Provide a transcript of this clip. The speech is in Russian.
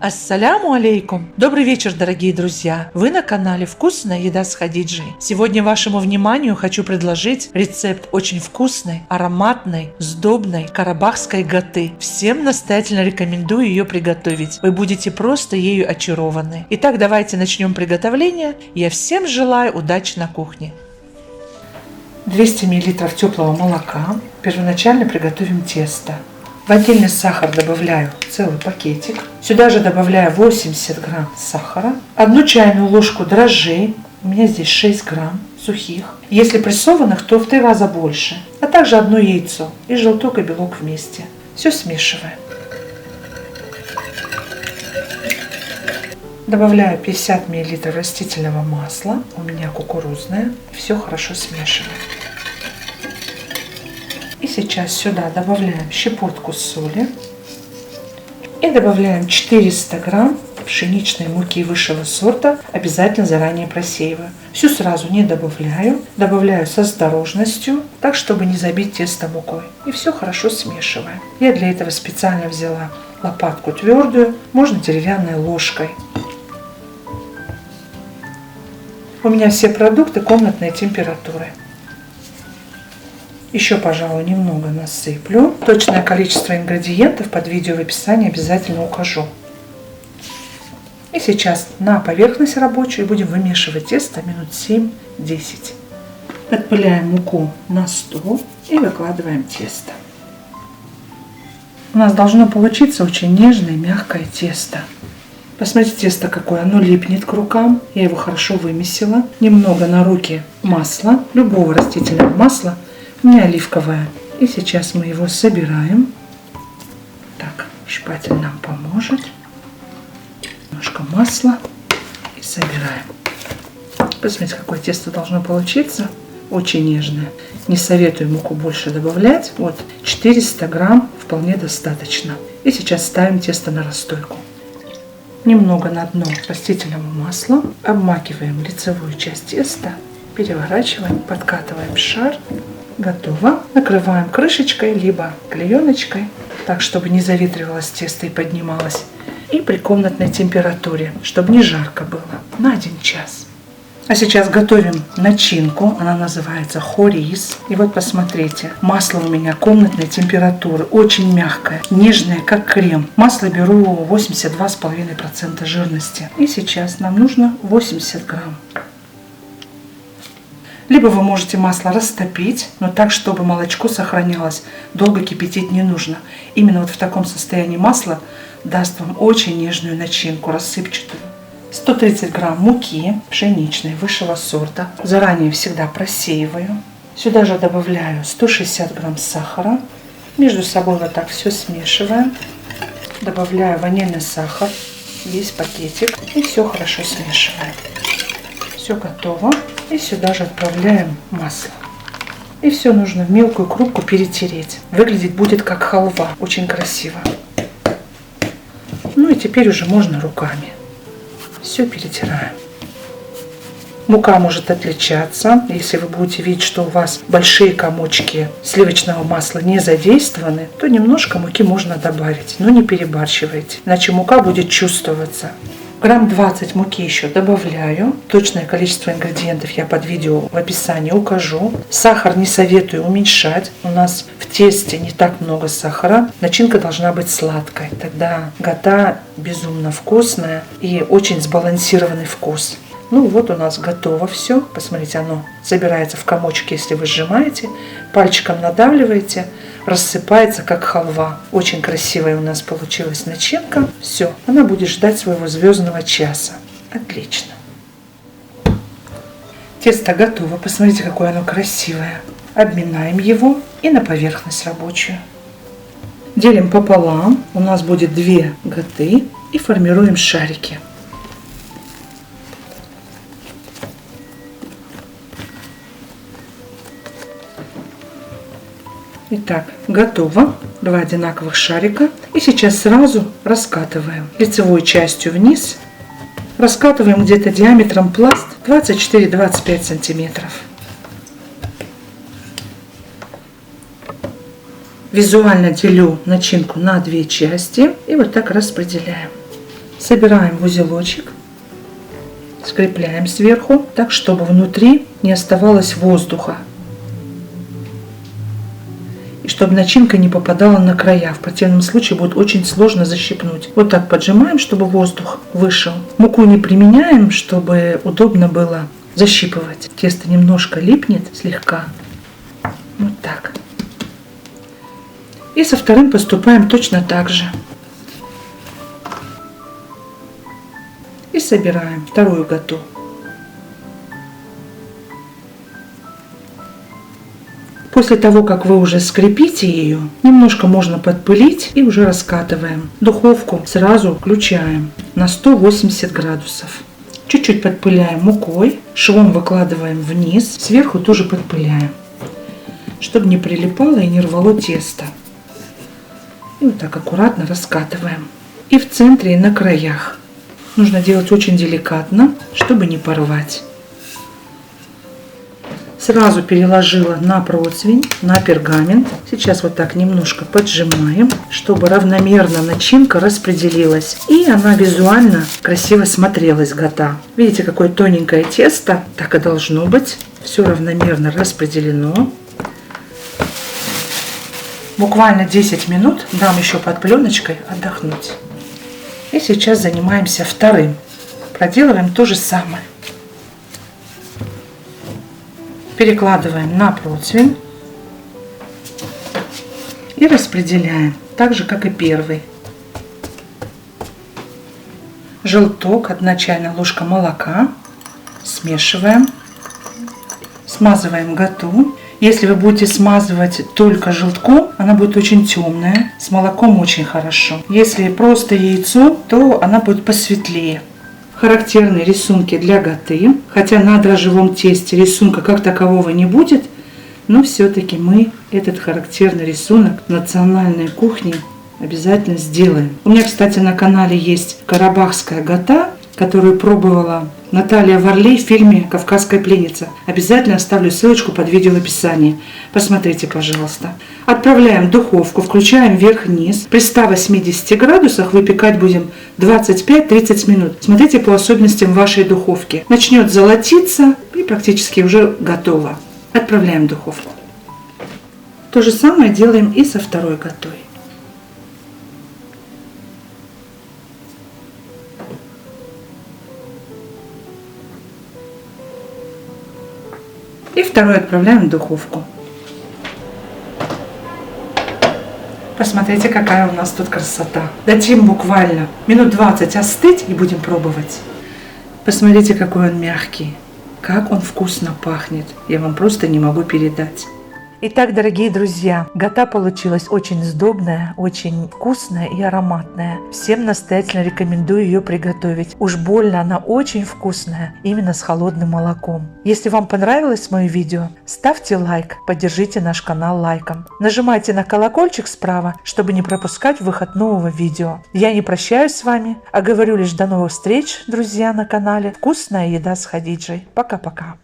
Ассаляму алейкум! Добрый вечер, дорогие друзья! Вы на канале «Вкусная еда с Хадиджей». Сегодня вашему вниманию хочу предложить рецепт очень вкусной, ароматной, сдобной карабахской гаты. Всем настоятельно рекомендую ее приготовить. Вы будете просто ею очарованы. Итак, давайте начнем приготовление. Я всем желаю удачи на кухне. 200 мл теплого молока. Первоначально приготовим тесто. В отдельный сахар добавляю целый пакетик. Сюда же добавляю 80 грамм сахара, одну чайную ложку дрожжей, у меня здесь 6 грамм сухих. Если прессованных, то в три раза больше. А также одно яйцо и желток и белок вместе. Все смешиваем. Добавляю 50 мл растительного масла, у меня кукурузное. Все хорошо смешиваем. Сейчас сюда добавляем щепотку соли. И добавляем 400 грамм пшеничной муки высшего сорта, обязательно заранее просеиваю. Всю сразу не добавляю, добавляю с осторожностью, так чтобы не забить тесто мукой. И все хорошо смешиваем. Я для этого специально взяла лопатку твердую, можно деревянной ложкой. У меня все продукты комнатной температуры. Еще, пожалуй, немного насыплю. Точное количество ингредиентов под видео в описании обязательно укажу. И сейчас на поверхность рабочую будем вымешивать тесто минут 7-10. Отпыляем муку на стол и выкладываем тесто. У нас должно получиться очень нежное мягкое тесто. Посмотрите тесто какое, оно липнет к рукам. Я его хорошо вымесила. Немного на руки масла, любого растительного масла – не оливковое. И сейчас мы его собираем. Так, шпатель нам поможет. Немножко масла и собираем. Посмотрите, какое тесто должно получиться. Очень нежное. Не советую муку больше добавлять. Вот 400 грамм вполне достаточно. И сейчас ставим тесто на расстойку. Немного на дно растительного масла. Обмакиваем лицевую часть теста. Переворачиваем, подкатываем шар Готово. Накрываем крышечкой, либо клееночкой, так, чтобы не заветривалось тесто и поднималось. И при комнатной температуре, чтобы не жарко было, на один час. А сейчас готовим начинку, она называется хорис. И вот посмотрите, масло у меня комнатной температуры, очень мягкое, нежное, как крем. Масло беру 82,5% жирности. И сейчас нам нужно 80 грамм. Либо вы можете масло растопить, но так, чтобы молочко сохранялось. Долго кипятить не нужно. Именно вот в таком состоянии масло даст вам очень нежную начинку, рассыпчатую. 130 грамм муки пшеничной высшего сорта. Заранее всегда просеиваю. Сюда же добавляю 160 грамм сахара. Между собой вот так все смешиваем. Добавляю ванильный сахар, весь пакетик. И все хорошо смешиваем. Все готово. И сюда же отправляем масло. И все нужно в мелкую крупку перетереть. Выглядеть будет как халва. Очень красиво. Ну и теперь уже можно руками. Все перетираем. Мука может отличаться. Если вы будете видеть, что у вас большие комочки сливочного масла не задействованы, то немножко муки можно добавить, но не перебарщивайте, иначе мука будет чувствоваться. Грамм 20 муки еще добавляю. Точное количество ингредиентов я под видео в описании укажу. Сахар не советую уменьшать. У нас в тесте не так много сахара. Начинка должна быть сладкой. Тогда гата безумно вкусная и очень сбалансированный вкус. Ну вот у нас готово все. Посмотрите, оно собирается в комочек, если вы сжимаете. Пальчиком надавливаете рассыпается как халва. Очень красивая у нас получилась начинка. Все, она будет ждать своего звездного часа. Отлично. Тесто готово. Посмотрите, какое оно красивое. Обминаем его и на поверхность рабочую. Делим пополам. У нас будет две готы и формируем шарики. Итак, готово. Два одинаковых шарика. И сейчас сразу раскатываем лицевой частью вниз. Раскатываем где-то диаметром пласт 24-25 сантиметров. Визуально делю начинку на две части и вот так распределяем. Собираем в узелочек, скрепляем сверху, так чтобы внутри не оставалось воздуха. Чтобы начинка не попадала на края. В противном случае будет очень сложно защипнуть. Вот так поджимаем, чтобы воздух вышел. Муку не применяем, чтобы удобно было защипывать. Тесто немножко липнет слегка. Вот так. И со вторым поступаем точно так же. И собираем вторую готу. После того, как вы уже скрепите ее, немножко можно подпылить и уже раскатываем. Духовку сразу включаем на 180 градусов. Чуть-чуть подпыляем мукой, швом выкладываем вниз, сверху тоже подпыляем, чтобы не прилипало и не рвало тесто. И вот так аккуратно раскатываем. И в центре, и на краях. Нужно делать очень деликатно, чтобы не порвать. Сразу переложила на противень, на пергамент. Сейчас вот так немножко поджимаем, чтобы равномерно начинка распределилась. И она визуально красиво смотрелась гота. Видите, какое тоненькое тесто? Так и должно быть. Все равномерно распределено. Буквально 10 минут дам еще под пленочкой отдохнуть. И сейчас занимаемся вторым. Проделываем то же самое. Перекладываем на противень и распределяем, так же как и первый. Желток, 1 чайная ложка молока, смешиваем, смазываем готу если вы будете смазывать только желтком, она будет очень темная. С молоком очень хорошо. Если просто яйцо, то она будет посветлее. Характерные рисунки для готы. Хотя на дрожжевом тесте рисунка как такового не будет, но все-таки мы этот характерный рисунок национальной кухни обязательно сделаем. У меня, кстати, на канале есть карабахская гота, которую пробовала Наталья Варлей в фильме «Кавказская пленница». Обязательно оставлю ссылочку под видео в описании. Посмотрите, пожалуйста. Отправляем в духовку, включаем вверх-вниз. При 180 градусах выпекать будем 25-30 минут. Смотрите по особенностям вашей духовки. Начнет золотиться и практически уже готово. Отправляем в духовку. То же самое делаем и со второй готой. Второй отправляем в духовку. Посмотрите, какая у нас тут красота. Дадим буквально минут 20 остыть и будем пробовать. Посмотрите, какой он мягкий. Как он вкусно пахнет. Я вам просто не могу передать. Итак, дорогие друзья, гота получилась очень сдобная, очень вкусная и ароматная. Всем настоятельно рекомендую ее приготовить. Уж больно она очень вкусная, именно с холодным молоком. Если вам понравилось мое видео, ставьте лайк, поддержите наш канал лайком. Нажимайте на колокольчик справа, чтобы не пропускать выход нового видео. Я не прощаюсь с вами, а говорю лишь до новых встреч, друзья, на канале. Вкусная еда с Хадиджей. Пока-пока.